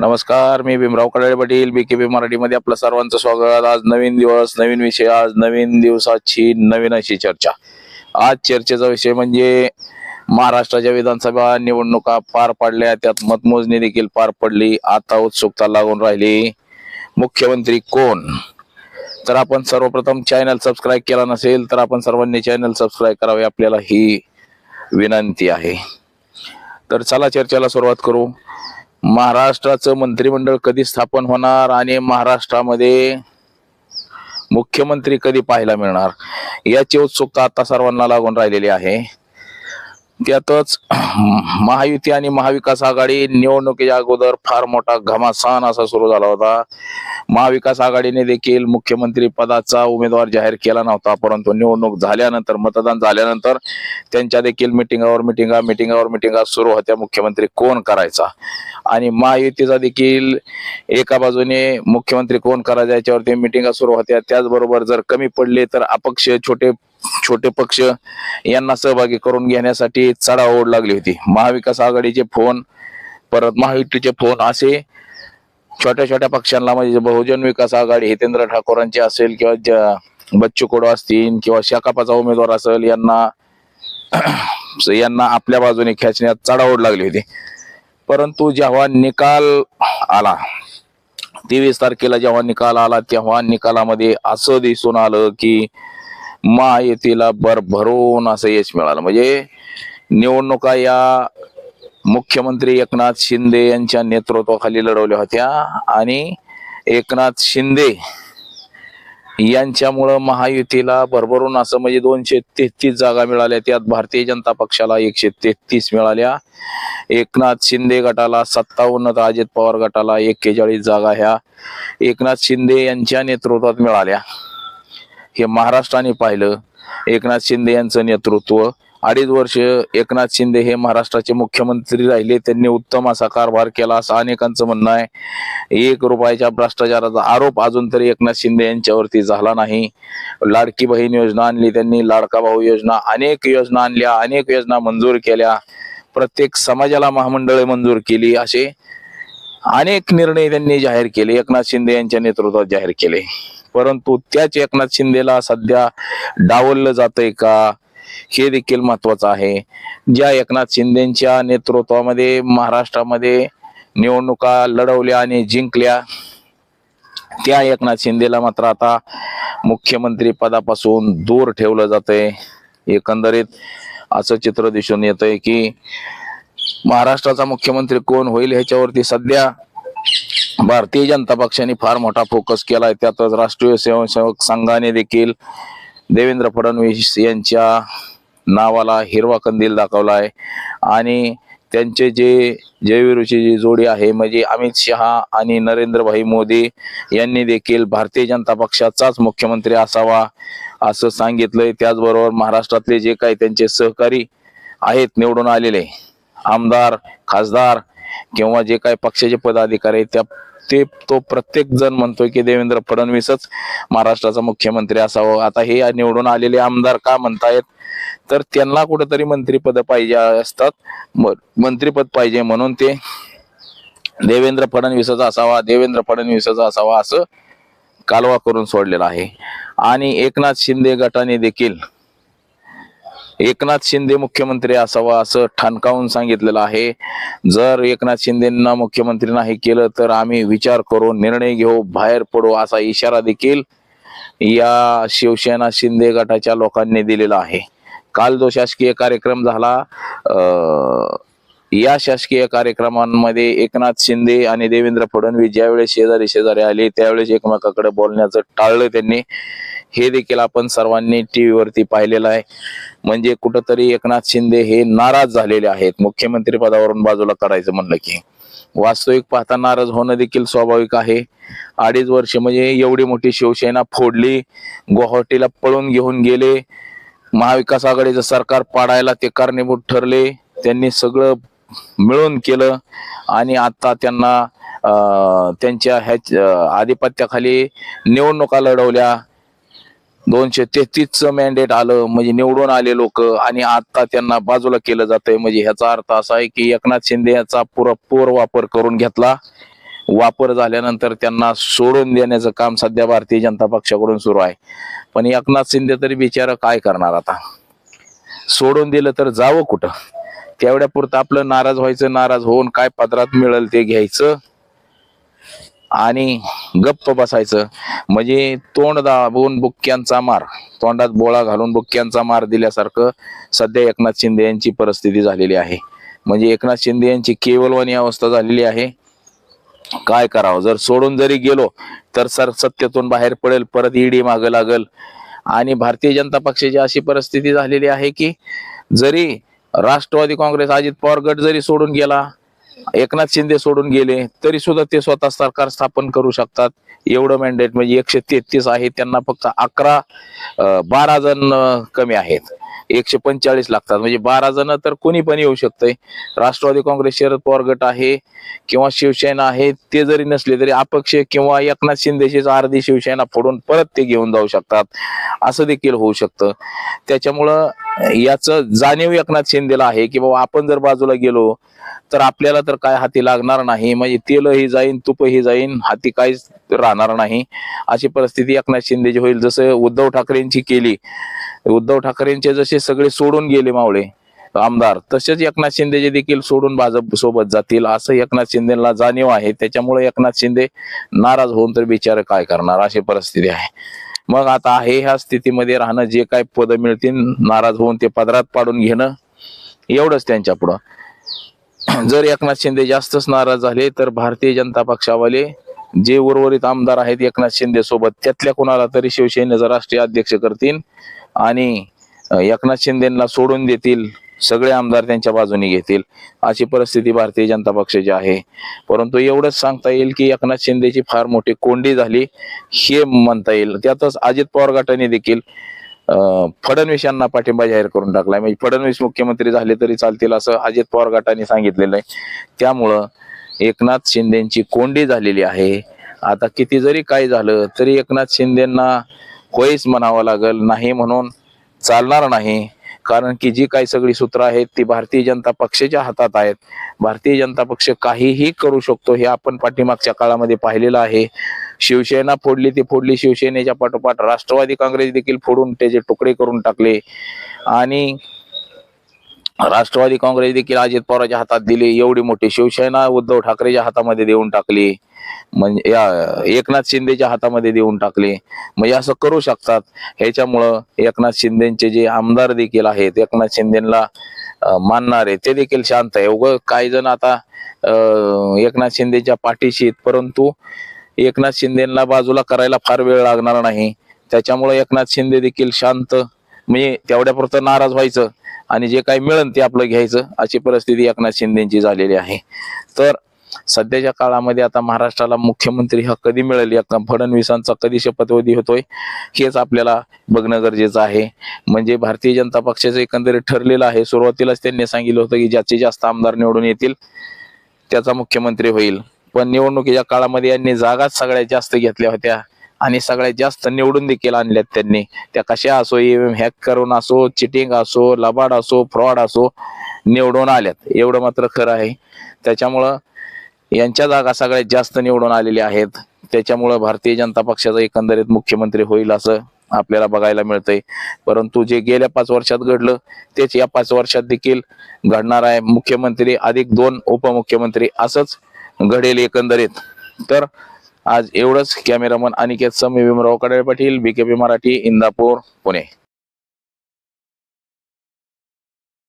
नमस्कार मी भीमराव कडाळे पाटील बी के बी मराठीमध्ये आपलं सर्वांचं स्वागत. आज नवीन दिवस नवीन विषय आज नवीन दिवसाची नवीन अशी चर्चा. आज चर्चेचा विषय म्हणजे महाराष्ट्राच्या विधानसभा निवडणुका पार पडल्या त्यात मतमोजणी देखील पार पडली आता उत्सुकता लागून राहिली. मुख्यमंत्री कोण? तर आपण सर्वप्रथम चॅनल सबस्क्राईब केला नसेल तर आपण सर्वांनी चॅनल सबस्क्राईब करावे. आपल्याला ही विनंती आहे. तर चला चर्चेला सुरुवात करू. महाराष्ट्राचं मंत्रिमंडळ कधी स्थापन होणार आणि महाराष्ट्रामध्ये मुख्यमंत्री कधी पाहायला मिळणार? याची उत्सुकता आता सर्वांना लागून राहिलेली आहे. त्यातच महायुती आणि महाविकास आघाडी निवडणुकीच्या अगोदर फार मोठा घमासान असा सुरू झाला होता. महाविकास आघाडीने देखील मुख्यमंत्री पदाचा उमेदवार जाहीर केला नव्हता परंतु निवडणूक झाल्यानंतर मतदान झाल्यानंतर त्यांच्या देखील मिटिंगावर मिटिंगा मिटिंगावर मिटिंगा सुरू होत्या. मुख्यमंत्री कोण करायचा? आणि महायुतीचा देखील एका बाजूने मुख्यमंत्री कोण करायचा याच्यावरती मिटिंगा सुरू होत्या. त्याचबरोबर जर कमी पडले तर अपक्ष छोटे छोटे पक्ष यांना सहभागी करून घेण्यासाठी चढाओढ लागली होती. महाविकास आघाडीचे फोन परत महायुतीचे फोन असे छोट्या छोट्या पक्षांना म्हणजे बहुजन विकास आघाडी हितेंद्र ठाकूरांचे असेल किंवा ज- बच्चू कडू असतील किंवा शाकापाचा उमेदवार असेल यांना यांना आपल्या बाजूने खेचण्यात चढाओढ लागली होती. परंतु जेव्हा निकाल आला तेवीस तारखेला जेव्हा निकाल आला तेव्हा निकालामध्ये असं दिसून आलं की महायुतीला भरभरून असं यश मिळालं. म्हणजे निवडणुका या मुख्यमंत्री एकनाथ शिंदे यांच्या नेतृत्वाखाली लढवल्या होत्या आणि एकनाथ शिंदे यांच्यामुळं महायुतीला भरभरून असं म्हणजे दोनशे तेहतीस जागा मिळाल्या. त्यात भारतीय जनता पक्षाला एकशे तेहतीस मिळाल्या. एकनाथ शिंदे गटाला सत्तावन्न तर अजित पवार गटाला एक्केचाळीस जागा ह्या एकनाथ शिंदे यांच्या नेतृत्वात मिळाल्या. हे महाराष्ट्राने पाहिलं एकनाथ शिंदे यांचं नेतृत्व. अडीच वर्ष एकनाथ शिंदे हे महाराष्ट्राचे मुख्यमंत्री राहिले. त्यांनी उत्तम असा कारभार केला असं अनेकांचं म्हणणं आहे. एक रुपयाच्या भ्रष्टाचाराचा आरोप अजून तरी एकनाथ शिंदे यांच्यावरती झाला नाही. लाडकी बहीण योजना आणली त्यांनी लाडका भाऊ योजना अनेक योजना आणल्या अनेक योजना मंजूर केल्या. प्रत्येक समाजाला महामंडळे मंजूर केली असे अनेक निर्णय त्यांनी जाहीर केले. एकनाथ शिंदे यांच्या नेतृत्वात जाहीर केले. परंतु त्याच एकनाथ शिंदेला सध्या डावललं जातंय का हे देखील महत्वाचं आहे. ज्या एकनाथ शिंदेच्या नेतृत्वामध्ये महाराष्ट्रामध्ये निवडणुका लढवल्या आणि जिंकल्या त्या एकनाथ शिंदेला मात्र आता मुख्यमंत्री पदापासून दूर ठेवलं जातंय. एकंदरीत असं चित्र दिसून येतंय की महाराष्ट्राचा मुख्यमंत्री कोण होईल ह्याच्यावरती सध्या भारतीय जनता पक्षाने फार मोठा फोकस केलाय. त्यातच राष्ट्रीय स्वयंसेवक संघाने देखील देवेंद्र फडणवीस यांच्या नावाला हिरवा कंदील दाखवलाय. आणि त्यांचे जे जयवीरूची जी जोडी आहे म्हणजे अमित शहा आणि नरेंद्रभाई मोदी यांनी देखील भारतीय जनता पक्षाचाच मुख्यमंत्री असावा असं सांगितलंय. त्याचबरोबर महाराष्ट्रातले जे काही त्यांचे सहकारी आहेत निवडून आलेले आमदार खासदार किंवा जे काही पक्षाचे पदाधिकारी आहेत त्या ते तो प्रत्येक जण म्हणतोय की देवेंद्र फडणवीसच महाराष्ट्राचा मुख्यमंत्री असावं. आता हे निवडून आलेले आमदार का म्हणतायत? तर त्यांना कुठेतरी मंत्रीपद पाहिजे असतात. म- मंत्रीपद पाहिजे म्हणून ते देवेंद्र फडणवीसचा असावा देवेंद्र फडणवीसचा असावा असं कालवा करून सोडलेला आहे. आणि एकनाथ शिंदे गटाने देखील एकनाथ शिंदे मुख्यमंत्री असावा असं ठणकावून सांगितलेलं आहे. जर एकनाथ शिंदेना मुख्यमंत्री नाही केलं तर आम्ही विचार करू निर्णय घेऊ बाहेर पडू असा इशारा देखील या शिवसेना शिंदे गटाच्या लोकांनी दिलेला आहे. काल जो शासकीय कार्यक्रम झाला. या शासकीय कार्यक्रमांमध्ये एकनाथ शिंदे आणि देवेंद्र फडणवीस ज्यावेळेस शेजारी शेजारी आले त्यावेळेस एकमेकाकडे बोलण्याचं टाळलं त्यांनी. हे देखील आपण सर्वांनी टी व्हीवरती पाहिलेलं आहे. म्हणजे कुठंतरी एकनाथ शिंदे हे नाराज झालेले आहेत. मुख्यमंत्री पदावरून बाजूला करायचं म्हणलं की. वास्तविक पाहता नाराज होणं देखील स्वाभाविक आहे. अडीच वर्ष म्हणजे एवढी मोठी शिवसेना फोडली गुवाहाटीला पळून घेऊन गेले. महाविकास आघाडीचं सरकार पाडायला ते कारणीभूत ठरले. त्यांनी सगळं मिळून केलं. आणि आता त्यांना अं, त्यांच्या ह्याच आधिपत्याखाली निवडणुका लढवल्या. दोनशे तेहतीसचं मॅन्डेट आलं म्हणजे निवडून आले लोक. आणि आता त्यांना बाजूला केलं जातंय. म्हणजे ह्याचा अर्थ असा आहे की एकनाथ शिंदे याचा पुरेपूर वापर करून घेतला. वापर झाल्यानंतर त्यांना सोडून देण्याचं काम सध्या भारतीय जनता पक्षाकडून सुरू आहे. पण एकनाथ शिंदे तरी बिचारा काय करणार आता? सोडून दिलं तर जावं कुठं? तेवढ्या पुरतं आपलं नाराज व्हायचं नाराज होऊन काय पदरात मिळेल ते घ्यायचं. आणि गप्प बसायचं. म्हणजे तोंड दाबून बुक्क्यांचा मार तोंडात बोळा घालून बुक्क्यांचा मार दिल्यासारखं सध्या एकनाथ शिंदे यांची परिस्थिती झालेली आहे. म्हणजे एकनाथ शिंदे यांची केवलवानी अवस्था झालेली आहे. काय करावं? जर सोडून जरी गेलो तर सर सत्यतून बाहेर पडेल परत ईडी मागं लागल. आणि भारतीय जनता पक्षाची अशी परिस्थिती झालेली आहे की जरी राष्ट्रवादी काँग्रेस अजित पवार गट जरी सोडून गेला एकनाथ शिंदे सोडून गेले तरी सुद्धा ते स्वतः सरकार स्थापन करू शकतात. एवढं मॅन्डेट म्हणजे एकशे तेहतीस आहे त्यांना फक्त अकरा बारा जण कमी आहेत. एकशे पंचेचाळीस लागतात. म्हणजे बारा जण तर कोणी पण येऊ शकतंय. राष्ट्रवादी काँग्रेस शरद पवार गट आहे किंवा शिवसेना आहे ते जरी नसले तरी अपक्ष किंवा एकनाथ शिंदेशीच अर्धी शिवसेना फोडून परत ते घेऊन जाऊ शकतात. असं देखील होऊ शकतं. त्याच्यामुळं याचं जाणीव एकनाथ शिंदेला आहे की बाबा आपण जर बाजूला गेलो तर आपल्याला तर काय हाती लागणार नाही. म्हणजे तेलही जाईन तुपही जाईन हाती काहीच राहणार नाही. अशी परिस्थिती एकनाथ शिंदेची होईल. जसं उद्धव ठाकरेंची केली उद्धव ठाकरेंचे जसे सगळे सोडून गेले मावळे आमदार तसेच एकनाथ शिंदेचे देखील सोडून भाजप सोबत जातील असं एकनाथ शिंदेला जाणीव आहे. त्याच्यामुळे एकनाथ शिंदे नाराज होऊन तर बिचारे काय करणार? अशी परिस्थिती आहे. मग आता आहे ह्या स्थितीमध्ये राहणं जे काय पद मिळतील नाराज होऊन ते पदरात पाडून घेणं एवढंच त्यांच्या पुढं. जर एकनाथ शिंदे जास्तच नाराज झाले तर भारतीय जनता पक्षावाले जे उर्वरित आमदार आहेत एकनाथ शिंदे सोबत त्यातल्या कोणाला तरी शिवसेनेचा राष्ट्रीय अध्यक्ष करतील? आणि एकनाथ शिंदेना सोडून देतील सगळे आमदार त्यांच्या बाजूने घेतील अशी परिस्थिती भारतीय जनता पक्षाची आहे. परंतु एवढंच सांगता येईल की एकनाथ शिंदेची फार मोठी कोंडी झाली हे म्हणता येईल. त्यातच अजित पवार गटाने देखील फडणवीस यांना पाठिंबा जाहीर करून टाकलाय म्हणजे फडणवीस मुख्यमंत्री झाले तरी चालतील असं अजित पवार गटाने सांगितलेलं आहे. त्यामुळं एकनाथ शिंदेची कोंडी झालेली आहे. आता किती जरी काय झालं तरी एकनाथ शिंदेना होयच म्हणावं लागल नाही म्हणून चालणार नाही. कारण की जी काही सगळी सूत्र आहेत ती भारतीय जनता पक्षाच्या हातात आहेत. भारतीय जनता पक्ष काहीही करू शकतो हे आपण पाठीमागच्या काळामध्ये पाहिलेलं आहे. शिवसेना फोडली ती फोडली शिवसेनेच्या पाठोपाठ. राष्ट्रवादी काँग्रेस देखील फोडून त्याचे तुकडे करून टाकले. आणि राष्ट्रवादी काँग्रेस देखील अजित पवारांच्या हातात दिली. एवढी मोठी शिवसेना उद्धव ठाकरेच्या हातामध्ये देऊन टाकली. म्हणजे या एकनाथ शिंदेच्या हातामध्ये देऊन टाकले. म्हणजे असं करू शकतात. ह्याच्यामुळं एकनाथ शिंदेचे जे आमदार देखील आहेत एकनाथ शिंदेला मानणारे ते देखील शांत आहे. उग काही जण आता एकनाथ शिंदेच्या पाठीशी आहेत परंतु एकनाथ शिंदेला बाजूला करायला फार वेळ लागणार नाही. त्याच्यामुळे एकनाथ शिंदे देखील शांत म्हणजे तेवढ्यापुरतं नाराज व्हायचं आणि जे काही मिळेल ते आपलं घ्यायचं अशी परिस्थिती एकनाथ शिंदेची झालेली आहे. तर सध्याच्या काळामध्ये आता महाराष्ट्राला मुख्यमंत्री हा कधी मिळेल? या फडणवीसांचा कधी शपथविधी होतोय? हेच आपल्याला बघणं गरजेचं आहे. म्हणजे भारतीय जनता पक्षाचं एकंदरीत ठरलेलं आहे. सुरुवातीलाच त्यांनी सांगितलं होतं की ज्याचे जास्त आमदार निवडून येतील त्याचा मुख्यमंत्री होईल. पण निवडणुकीच्या काळामध्ये यांनी जागाच सगळ्यात जास्त घेतल्या होत्या. आणि सगळ्यात जास्त निवडून देखील आणल्यात त्यांनी. त्या कशा असो ईव्हीएम हॅक करून असो चिटिंग असो लबाड असो फ्रॉड असो निवडून आल्यात एवढं मात्र खरं आहे. त्याच्यामुळं यांच्या जागा सगळ्यात जास्त निवडून आलेल्या आहेत. त्याच्यामुळं भारतीय जनता पक्षाचा एकंदरीत मुख्यमंत्री होईल असं आपल्याला बघायला मिळतंय. परंतु जे गेल्या पाच वर्षात घडलं तेच या पाच वर्षात देखील घडणार आहे. मुख्यमंत्री अधिक दोन उपमुख्यमंत्री असंच घडेल एकंदरीत. तर आज एवढंच. Cameraman Aniket Sami Bhimrao Kadale Patil BKP Marathi Indapur Pune.